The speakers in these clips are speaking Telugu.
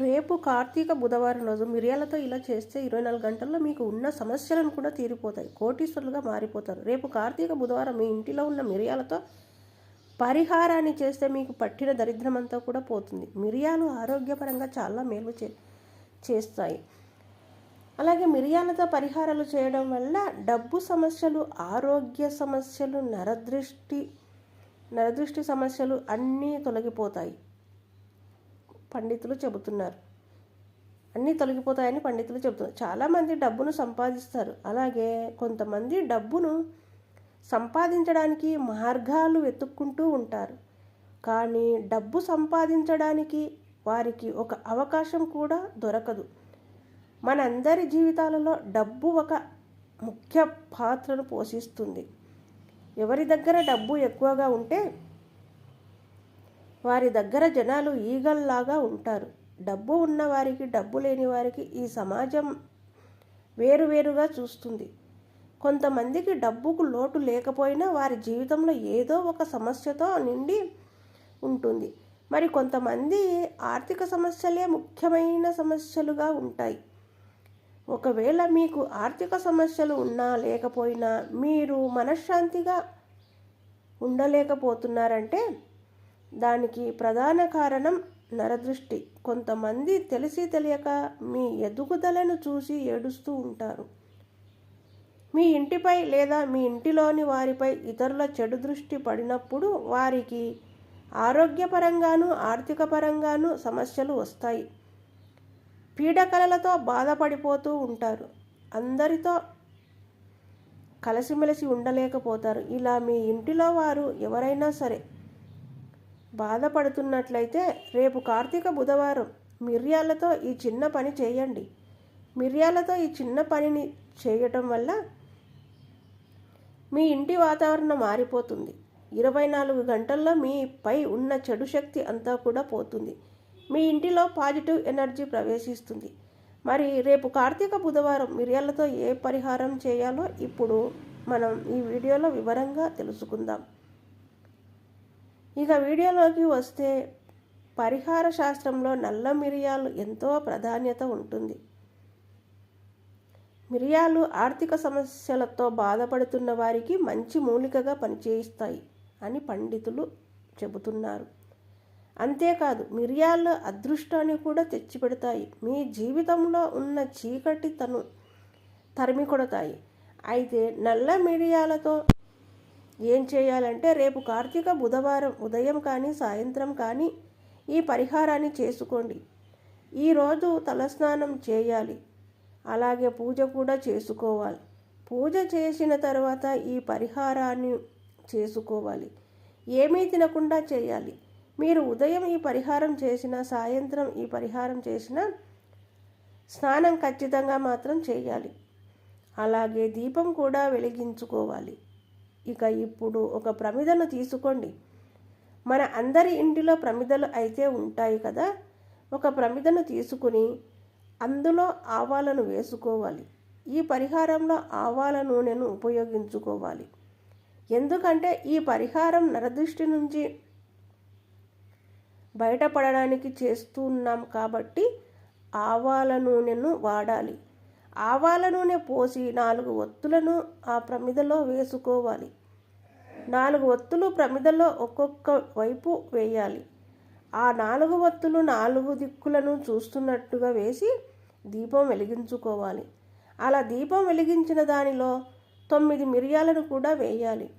రేపు కార్తీక బుధవారం రోజు మిరియాలతో ఇలా చేస్తే ఇరవై నాలుగు గంటల్లో మీకు ఉన్న సమస్యలను కూడా తీరిపోతాయి. కోటీశ్వరులుగా మారిపోతారు. రేపు కార్తీక బుధవారం మీ ఇంటిలో ఉన్న మిరియాలతో పరిహారాన్ని చేస్తే మీకు పట్టిన దరిద్రం అంతా కూడా పోతుంది. మిరియాలు ఆరోగ్యపరంగా చాలా మేలు చే చేస్తాయి. అలాగే మిరియాలతో పరిహారాలు చేయడం వల్ల డబ్బు సమస్యలు ఆరోగ్య సమస్యలు నరదృష్టి నరదృష్టి సమస్యలు అన్నీ తొలగిపోతాయి. పండితులు చెబుతున్నారు. అన్నీ తొలగిపోతాయని పండితులు చెబుతున్నారు. చాలామంది డబ్బును సంపాదిస్తారు. అలాగే కొంతమంది డబ్బును సంపాదించడానికి మార్గాలు వెతుక్కుంటూ ఉంటారు. కానీ డబ్బు సంపాదించడానికి వారికి ఒక అవకాశం కూడా దొరకదు. మనందరి జీవితాలలో డబ్బు ఒక ముఖ్య పాత్రను పోషిస్తుంది. ఎవరి దగ్గర డబ్బు ఎక్కువగా ఉంటే వారి దగ్గర జనాలు ఈగల్లాగా ఉంటారు. డబ్బు ఉన్నవారికి డబ్బు లేని వారికి ఈ సమాజం వేరువేరుగా చూస్తుంది. కొంతమందికి డబ్బుకు లోటు లేకపోయినా వారి జీవితంలో ఏదో ఒక సమస్యతో నిండి ఉంటుంది. మరి కొంతమంది ఆర్థిక సమస్యలే ముఖ్యమైన సమస్యలుగా ఉంటాయి. ఒకవేళ మీకు ఆర్థిక సమస్యలు ఉన్నా లేకపోయినా మీరు మనశ్శాంతిగా ఉండలేకపోతున్నారంటే దానికి ప్రధాన కారణం నరదృష్టి. కొంతమంది తెలిసి తెలియక మీ ఎదుగుదలను చూసి ఏడుస్తూ ఉంటారు. మీ ఇంటిపై లేదా మీ ఇంటిలోని వారిపై ఇతరుల చెడు దృష్టి పడినప్పుడు వారికి ఆరోగ్యపరంగాను ఆర్థిక పరంగాను సమస్యలు వస్తాయి. పీడకలలతో బాధపడిపోతూ ఉంటారు. అందరితో కలిసిమెలిసి ఉండలేకపోతారు. ఇలా మీ ఇంటిలో వారు ఎవరైనా సరే బాధపడుతున్నట్లయితే రేపు కార్తీక బుధవారం మిరియాలతో ఈ చిన్న పని చేయండి. మిరియాలతో ఈ చిన్న పనిని చేయటం వల్ల మీ ఇంటి వాతావరణం మారిపోతుంది. ఇరవై నాలుగు గంటల్లో మీపై ఉన్న చెడు శక్తి అంతా కూడా పోతుంది. మీ ఇంటిలో పాజిటివ్ ఎనర్జీ ప్రవేశిస్తుంది. మరి రేపు కార్తీక బుధవారం మిరియాలతో ఏ పరిహారం చేయాలో ఇప్పుడు మనం ఈ వీడియోలో వివరంగా తెలుసుకుందాం. ఇక వీడియోలోకి వస్తే పరిహార శాస్త్రంలో నల్ల మిరియాలు ఎంతో ప్రాధాన్యత ఉంటుంది. మిరియాలు ఆర్థిక సమస్యలతో బాధపడుతున్న వారికి మంచి మూలికగా పనిచేయిస్తాయి అని పండితులు చెబుతున్నారు. అంతేకాదు మిరియాలు అదృష్టాన్ని కూడా తెచ్చిపెడతాయి. మీ జీవితంలో ఉన్న చీకటి తను తరిమి కొడతాయి అయితే నల్ల మిరియాలతో ఏం చేయాలంటే రేపు కార్తీక బుధవారం ఉదయం కానీ సాయంత్రం కానీ ఈ పరిహారాన్ని చేసుకోండి. ఈరోజు తలస్నానం చేయాలి. అలాగే పూజ కూడా చేసుకోవాలి. పూజ చేసిన తర్వాత ఈ పరిహారాన్ని చేసుకోవాలి. ఏమీ తినకుండా చేయాలి. మీరు ఉదయం ఈ పరిహారం చేసిన సాయంత్రం ఈ పరిహారం చేసిన స్నానం ఖచ్చితంగా మాత్రం చేయాలి. అలాగే దీపం కూడా వెలిగించుకోవాలి. ఇక ఇప్పుడు ఒక ప్రమిదను తీసుకోండి. మన అందరి ఇంటిలో ప్రమిదలు అయితే ఉంటాయి కదా. ఒక ప్రమిదను తీసుకుని అందులో ఆవాలను వేసుకోవాలి. ఈ పరిహారంలో ఆవాల నూనెను ఉపయోగించుకోవాలి. ఎందుకంటే ఈ పరిహారం నరదృష్టి నుంచి బయటపడడానికి చేస్తున్నాం కాబట్టి ఆవాల నూనెను వాడాలి. ఆవాల నూనె పోసి నాలుగు ఒత్తులను ఆ ప్రమిదలో వేసుకోవాలి. నాలుగు ఒత్తులు ప్రమిదలో ఒక్కొక్క వైపు వేయాలి. ఆ నాలుగు ఒత్తులు నాలుగు దిక్కులను చూస్తున్నట్టుగా వేసి దీపం వెలిగించుకోవాలి. అలా దీపం వెలిగించిన దానిలో తొమ్మిది మిరియాలను కూడా వేయాలి.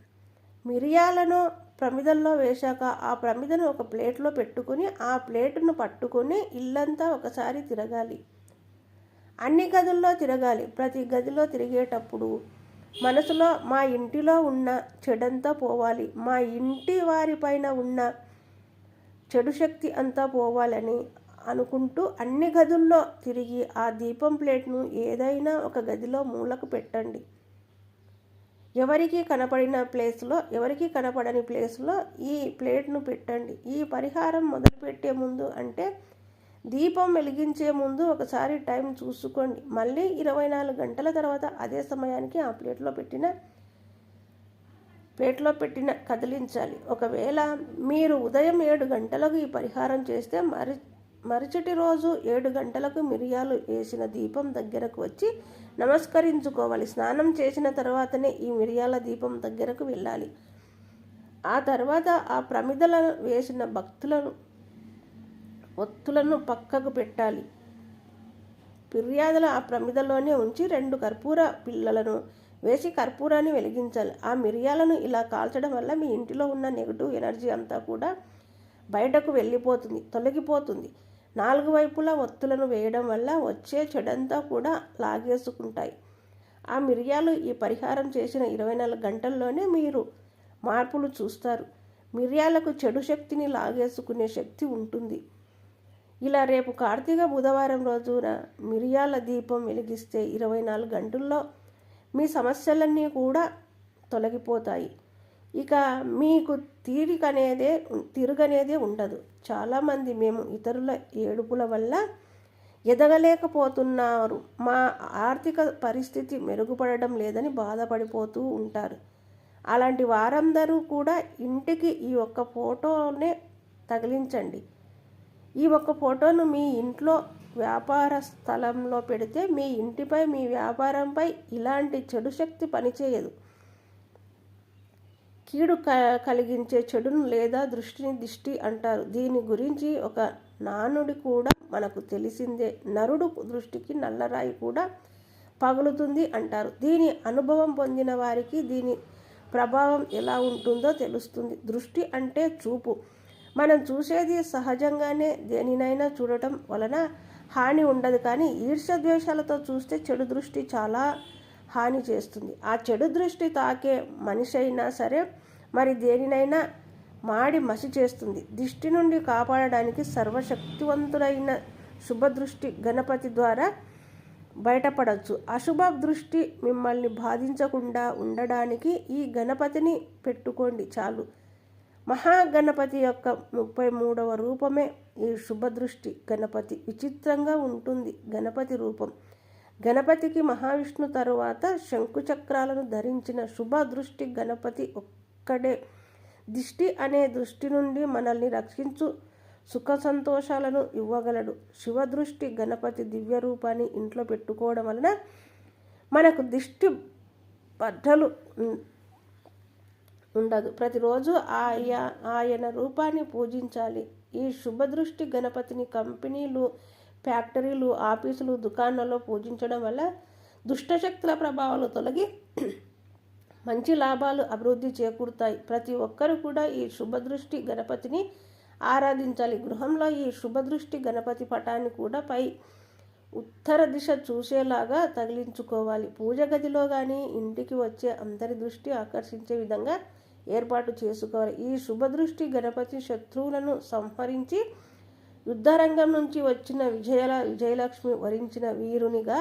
మిరియాలను ప్రమిదల్లో వేశాక ఆ ప్రమిదను ఒక ప్లేట్లో పెట్టుకుని ఆ ప్లేటును పట్టుకొని ఇల్లంతా ఒకసారి తిరగాలి. అన్ని గదుల్లో తిరగాలి. ప్రతి గదిలో తిరిగేటప్పుడు మనసులో మా ఇంటిలో ఉన్న చెడంతా పోవాలి. మా ఇంటి వారిపైన ఉన్న చెడు శక్తి అంతా పోవాలని అనుకుంటూ అన్ని గదుల్లో తిరిగి ఆ దీపం ప్లేట్ను ఏదైనా ఒక గదిలో మూలకు పెట్టండి. ఎవరికి కనపడిన ప్లేస్లో ఎవరికి కనపడని ప్లేస్లో ఈ ప్లేట్ను పెట్టండి. ఈ పరిహారం మొదలుపెట్టే ముందు అంటే దీపం వెలిగించే ముందు ఒకసారి టైం చూసుకోండి. మళ్ళీ ఇరవై నాలుగు గంటల తర్వాత అదే సమయానికి ఆ ప్లేట్లో పెట్టిన ప్లేట్లో పెట్టిన కదిలించాలి. ఒకవేళ మీరు ఉదయం ఏడు గంటలకు ఈ పరిహారం చేస్తే మరి మరుసటి రోజు ఏడు గంటలకు మిరియాలు వేసిన దీపం దగ్గరకు వచ్చి నమస్కరించుకోవాలి. స్నానం చేసిన తర్వాతనే ఈ మిరియాల దీపం దగ్గరకు వెళ్ళాలి. ఆ తర్వాత ఆ ప్రమిదలను వేసిన భక్తులను ఒత్తులను పక్కకు పెట్టాలి. ఫిర్యాదుల ఆ ప్రమిదలోనే ఉంచి రెండు కర్పూర పిల్లలను వేసి కర్పూరాన్ని వెలిగించాలి. ఆ మిరియాలను ఇలా కాల్చడం వల్ల మీ ఇంటిలో ఉన్న నెగిటివ్ ఎనర్జీ అంతా కూడా బయటకు వెళ్ళిపోతుంది తొలగిపోతుంది. నాలుగు వైపులా ఒత్తులను వేయడం వల్ల వచ్చే చెడంతా కూడా లాగేసుకుంటాయి. ఆ మిరియాలు ఈ పరిహారం చేసిన ఇరవై నాలుగు గంటల్లోనే మీరు మార్పులు చూస్తారు. మిరియాలకు చెడు శక్తిని లాగేసుకునే శక్తి ఉంటుంది. ఇలా రేపు కార్తీక బుధవారం రోజున మిరియాల దీపం వెలిగిస్తే ఇరవై నాలుగు గంటల్లో మీ సమస్యలన్నీ కూడా తొలగిపోతాయి. ఇక మీకు తీరికనేదే తిరుగనేదే ఉండదు. చాలామంది మేము ఇతరుల ఏడుపుల వల్ల ఎదగలేకపోతున్నారు. మా ఆర్థిక పరిస్థితి మెరుగుపడడం లేదని బాధపడిపోతూ ఉంటారు. అలాంటి వారందరూ కూడా ఇంటికి ఈ ఒక్క ఫోటోనే తగిలించండి. ఈ ఒక్క ఫోటోను మీ ఇంట్లో వ్యాపార స్థలంలో పెడితే మీ ఇంటిపై మీ వ్యాపారంపై ఇలాంటి చెడు శక్తి పనిచేయదు. కీడు క కలిగించే చెడును లేదా దృష్టిని దిష్టి అంటారు. దీని గురించి ఒక నానుడి కూడా మనకు తెలిసిందే. నరుడు దృష్టికి నల్లరాయి కూడా పగులుతుంది అంటారు. దీని అనుభవం పొందిన వారికి దీని ప్రభావం ఎలా ఉంటుందో తెలుస్తుంది. దృష్టి అంటే చూపు. మనం చూసేది సహజంగానే దేనినైనా చూడటం వలన హాని ఉండదు. కానీ ఈర్ష్య ద్వేషాలతో చూస్తే చెడు దృష్టి చాలా హాని చేస్తుంది. ఆ చెడు దృష్టి తాకే మనిషి అయినా సరే మరి దేనినైనా మాడి మసి చేస్తుంది. దిష్టి నుండి కాపాడడానికి సర్వశక్తివంతుడైన శుభదృష్టి గణపతి ద్వారా బయటపడవచ్చు అశుభ దృష్టి మిమ్మల్ని బాధించకుండా ఉండడానికి ఈ గణపతిని పెట్టుకోండి చాలు. మహాగణపతి యొక్క ముప్పై మూడవ రూపమే ఈ శుభదృష్టి. గణపతి విచిత్రంగా ఉంటుంది. గణపతి రూపం. గణపతికి మహావిష్ణు తరువాత శంకుచక్రాలను ధరించిన శుభ దృష్టి గణపతి ఒక్కడే. దిష్టి అనే దృష్టి నుండి మనల్ని రక్షించు సుఖ సంతోషాలను ఇవ్వగలడు. శివదృష్టి గణపతి దివ్య రూపాన్ని ఇంట్లో పెట్టుకోవడం వలన మనకు దిష్టి బట్టలు ఉండదు. ప్రతిరోజు ఆయా ఆయన రూపాన్ని పూజించాలి. ఈ శుభదృష్టి గణపతిని కంపెనీలు ఫ్యాక్టరీలు ఆఫీసులు దుకాణాల్లో పూజించడం వల్ల దుష్టశక్తుల ప్రభావాలు తొలగి మంచి లాభాలు అభివృద్ధి చేకూరుతాయి. ప్రతి ఒక్కరు కూడా ఈ శుభదృష్టి గణపతిని ఆరాధించాలి. గృహంలో ఈ శుభదృష్టి గణపతి పటాన్ని కూడా పై ఉత్తర దిశ చూసేలాగా తగిలించుకోవాలి. పూజ గదిలో కానీ ఇంటికి వచ్చే అందరి దృష్టి ఆకర్షించే విధంగా ఏర్పాటు చేసుకోవాలి. ఈ శుభదృష్టి గణపతి శత్రువులను సంహరించి యుద్ధరంగం నుంచి వచ్చిన విజయ విజయలక్ష్మి వరించిన వీరునిగా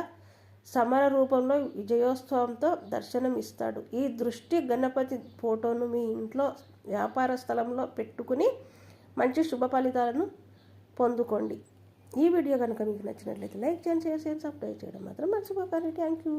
సమర రూపంలో విజయోత్సవంతో దర్శనం ఇస్తాడు. ఈ దృష్టి గణపతి ఫోటోను మీ ఇంట్లో వ్యాపార స్థలంలో పెట్టుకుని మంచి శుభ ఫలితాలను పొందుకోండి. ఈ వీడియో కనుక మీకు నచ్చినట్లయితే లైక్ చేయండి షేర్ చేయండి సబ్స్క్రైబ్ చేయడం మాత్రం మర్చిపోకండి. Thank you.